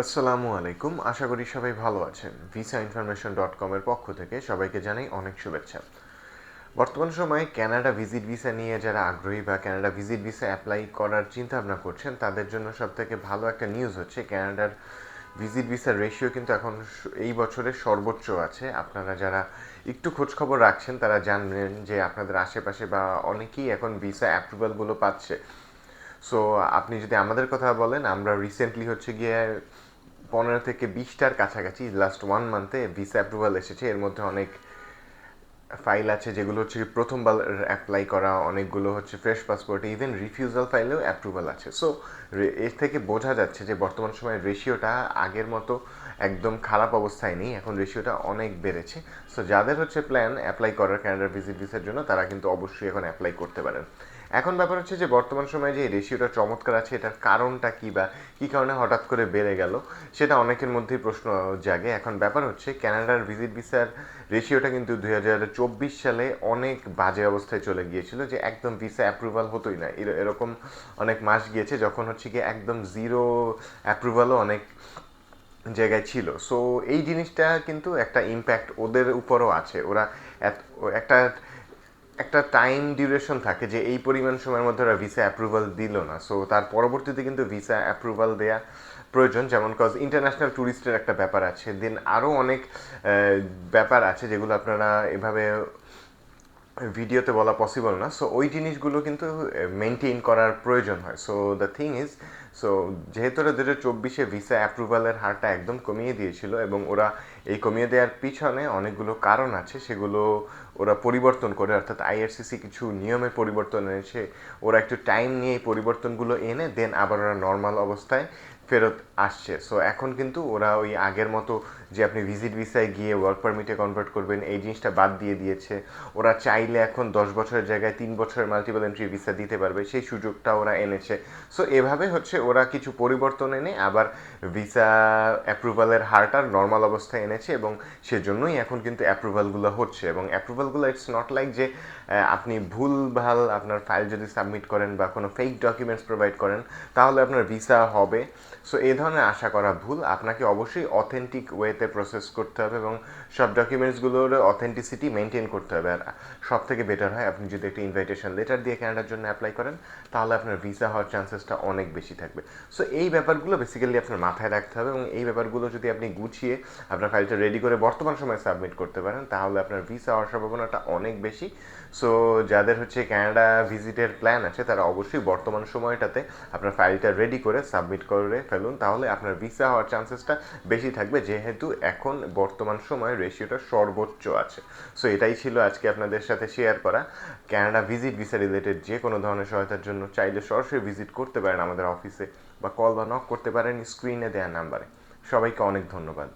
আসসালামু আলাইকুম। আশা করি সবাই ভালো আছেন। ভিসা ইনফরমেশন ডট কমের পক্ষ থেকে সবাইকে জানাই অনেক শুভেচ্ছা। বর্তমান সময়ে কানাডা ভিজিট ভিসা নিয়ে যারা আগ্রহী বা কানাডা ভিজিট ভিসা অ্যাপ্লাই করার চিন্তা ভাবনা করছেন, তাদের জন্য সব থেকে ভালো একটা নিউজ হচ্ছে কানাডার ভিজিট ভিসার রেশিও কিন্তু এখন এই বছরের সর্বোচ্চ আছে। আপনারা যারা একটু খোঁজখবর রাখছেন, তারা জানবেন যে আপনাদের আশেপাশে বা অনেকেই এখন ভিসা অ্যাপ্রুভালগুলো পাচ্ছে। সো আপনি যদি আমাদের কথা বলেন, আমরা রিসেন্টলি হচ্ছে গিয়ে পনেরো থেকে বিশটার কাছাকাছি লাস্ট ওয়ান মান্থে ভিসা অ্যাপ্রুভাল এসেছে। এর মধ্যে অনেক ফাইল আছে যেগুলো হচ্ছে প্রথমবার অ্যাপ্লাই করা, অনেকগুলো হচ্ছে ফ্রেশ পাসপোর্ট ইভেন রিফিউজাল ফাইলেও অ্যাপ্রুভাল আছে। সো এর থেকে বোঝা যাচ্ছে যে বর্তমান সময়ে রেশিওটা আগের মতো একদম খারাপ অবস্থায় নেই। এখন রেশিওটা অনেক বেড়েছে। সো যাদের হচ্ছে প্ল্যান অ্যাপ্লাই করার ক্যানাডার ভিজিট ভিসার জন্য, তারা কিন্তু অবশ্যই এখন অ্যাপ্লাই করতে পারেন। এখন ব্যাপার হচ্ছে যে বর্তমান সময়ে যে রেশিওটা চমৎকার আছে, এটার কারণটা কি বা কী কারণে হঠাৎ করে বেড়ে গেল, সেটা অনেকের মধ্যেই প্রশ্ন জাগে। এখন ব্যাপার হচ্ছে ক্যানাডার ভিজিট ভিসার রেশিওটা কিন্তু দুই চব্বিশ সালে অনেক বাজে অবস্থায় চলে গিয়েছিল যে একদম ভিসা অ্যাপ্রুভাল হতোই না। এর- এরকম অনেক মাস গিয়েছে যখন হচ্ছে কি একদম জিরো অ্যাপ্রুভালও অনেক জায়গায় ছিল। সো এই জিনিসটা কিন্তু একটা ইম্প্যাক্ট ওদের উপরও আছে। ওরা একটা একটা টাইম ডিউরেশন থাকে যে এই পরিমাণ সময়ের মধ্যে ওরা ভিসা অ্যাপ্রুভাল দিল না। সো তার পরবর্তীতে কিন্তু ভিসা অ্যাপ্রুভাল দেয়া প্রয়োজন। যেমন কজ ইন্টারন্যাশনাল ট্যুরিস্টের একটা ব্যাপার আছে। দেন আরও অনেক ব্যাপার আছে যেগুলো আপনারা এভাবে ভিডিওতে বলা পসিবল না। সো ওই জিনিসগুলো কিন্তু মেনটেন করার প্রয়োজন হয়। So the thing is so যেহেতু ওরা দু চব্বিশে ভিসা অ্যাপ্রুভালের হারটা একদম কমিয়ে দিয়েছিল এবং ওরা এই কমিয়ে দেওয়ার পিছনে অনেকগুলো কারণ আছে, সেগুলো ওরা পরিবর্তন করে, অর্থাৎ আইআরসিসি কিছু নিয়মে পরিবর্তন এনেছে। ওরা একটু টাইম নিয়ে এই পরিবর্তনগুলো এনে দেন আবার ওরা নর্মাল অবস্থায় ফেরত আসছে। সো এখন কিন্তু ওরা ওই আগের মতো যে আপনি ভিজিট ভিসায় গিয়ে ওয়ার্ক পারমিটে কনভার্ট করবেন, এই জিনিসটা বাদ দিয়ে দিয়েছে। ওরা চাইলে এখন দশ বছরের জায়গায় তিন বছরের মাল্টিপল এন্ট্রি ভিসা দিতে পারবে, সেই সুযোগটা ওরা এনেছে। সো এভাবে হচ্ছে ওরা কিছু পরিবর্তন এনে আবার ভিসা অ্যাপ্রুভালের হারটা নর্মাল অবস্থায় এনেছে এবং সেজন্যই এখন কিন্তু অ্যাপ্রুভালগুলো হচ্ছে। এবং অ্যাপ্রুভালগুলো ইটস নট লাইক যে আপনি ভুল, ভালো আপনার ফাইল যদি সাবমিট করেন বা কোনো ফেক ডকুমেন্টস প্রোভাইড করেন, তাহলে আপনার ভিসা হবে। সো এই ধরনের আশা করা ভুল। আপনাকে অবশ্যই অথেন্টিক ওয়েতে প্রসেস করতে হবে এবং সব ডকুমেন্টসগুলোর অথেন্টিসিটি মেনটেন করতে হবে। আর সব থেকে বেটার হয়, আপনি যদি একটা ইনভাইটেশন লেটার দিয়ে ক্যানাডার জন্য অ্যাপ্লাই করেন, তাহলে আপনার ভিসা হওয়ার চান্সেসটা অনেক বেশি থাকবে। সো এই ব্যাপারগুলো বেসিক্যালি আপনার মাথায় রাখতে হবে এবং এই ব্যাপারগুলো যদি আপনি গুছিয়ে আপনার ফাইলটা রেডি করে বর্তমান সময়ে সাবমিট করতে পারেন, তাহলে আপনার ভিসা হওয়ার সম্ভাবনাটা অনেক বেশি। সো যাদের হচ্ছে ক্যানাডা ভিজিটের প্ল্যান আছে, তারা অবশ্যই বর্তমান সময়টাতে আপনার ফাইলটা রেডি করে সাবমিট করে ফেলুন, তাহলে আপনার ভিসা হওয়ার চান্সেসটা বেশি থাকবে। যেহেতু এখন বর্তমান সময়ে রেশিওটা সর্বোচ্চ আছে। সো এটাই ছিল আজকে আপনাদের সাথে শেয়ার করা। ক্যানাডা ভিজিট ভিসা রিলেটেড যে কোনো ধরনের সহায়তার জন্য চাইলে সরাসরি ভিজিট করতে পারেন আমাদের অফিসে বা কল বা নক করতে পারেন স্ক্রিনে দেওয়া নাম্বারে সবাইকে অনেক ধন্যবাদ।